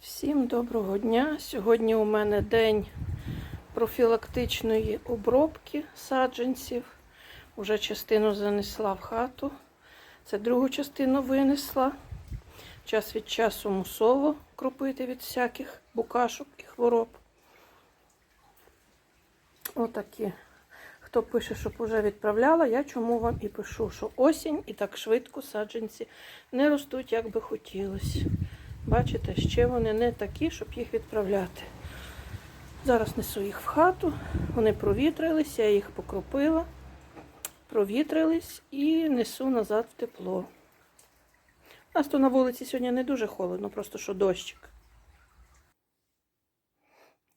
Всім доброго дня! Сьогодні у мене день профілактичної обробки саджанців. Уже частину занесла в хату. Це другу частину винесла. Час від часу мусово кропити від всяких букашок і хвороб. Отакі. Хто пише, щоб уже відправляла, я чому вам і пишу, що осінь і так швидко саджанці не ростуть, як би хотілося. Бачите, ще вони не такі, щоб їх відправляти. Зараз несу їх в хату, вони провітрилися, я їх покропила, провітрились і несу назад в тепло. У нас то на вулиці сьогодні не дуже холодно, просто що дощик.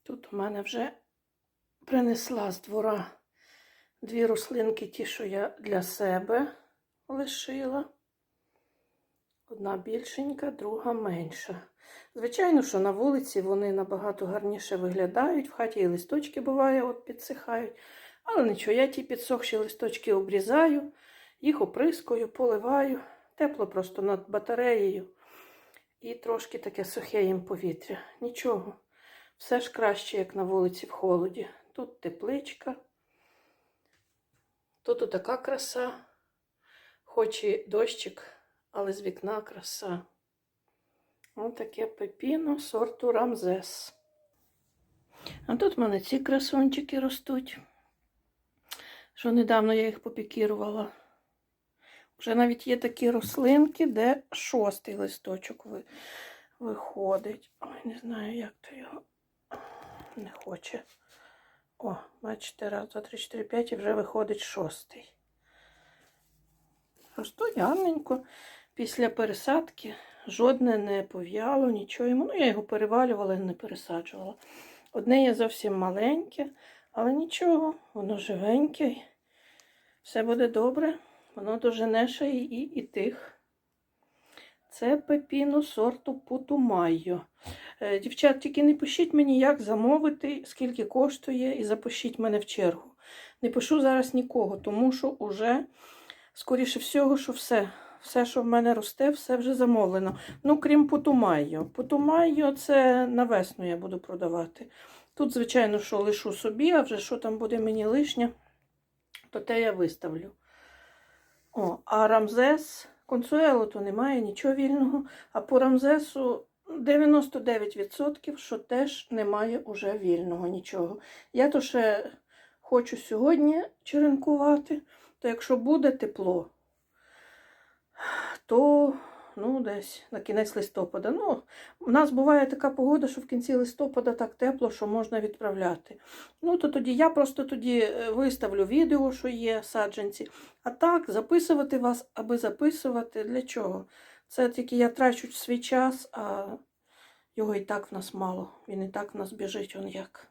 Тут у мене вже принесла з двора дві рослинки, ті, що я для себе лишила. Одна більшенька, друга менша. Звичайно, що на вулиці вони набагато гарніше виглядають. В хаті і листочки буває, от підсихають. Але нічого, я ті підсохші листочки обрізаю, їх оприскую, поливаю. Тепло просто над батареєю. І трошки таке сухе їм повітря. Нічого. Все ж краще, як на вулиці в холоді. Тут тепличка. Тут така краса, хоч і дощик але з вікна краса. Ось таке пепіно сорту Рамзес. А тут в мене ці красунчики ростуть, що недавно я їх попікірувала. Вже навіть є такі рослинки, де шостий листочок ви... виходить. Ой, не знаю, як то його не хоче. О, бачите, раз, два, три, чотири, п'ять і вже виходить шостий. Ростуть гарненько. Після пересадки жодне не пов'яло, нічого йому. Ну, я його перевалювала не пересаджувала. Одне є зовсім маленьке, але нічого, воно живеньке. Все буде добре. Воно дожене ще і, і, і тих. Це пепіно сорту Путумайо. Е, Дівчат, тільки не пишіть мені, як замовити, скільки коштує, і запишіть мене в чергу. Не пишу зараз нікого, тому що уже, скоріше всього, що все. Все, що в мене росте, все вже замовлено. Ну, крім Путумайо. Путумайо це на весну я буду продавати. Тут, звичайно, що лишу собі, а вже що там буде мені лишнє, то те я виставлю. О, а Рамзес, консуело то немає нічого вільного. А по Рамзесу 99%, що теж немає уже вільного нічого. Я то ще хочу сьогодні черенкувати, то якщо буде тепло, то ну, десь на кінець листопада. Ну, У нас буває така погода, що в кінці листопада так тепло, що можна відправляти. Ну, то тоді я просто тоді е, виставлю відео, що є саджанці. А так, записувати вас, аби записувати. Для чого? Це тільки я трачу свій час, а його і так в нас мало. Він і так в нас біжить, он як.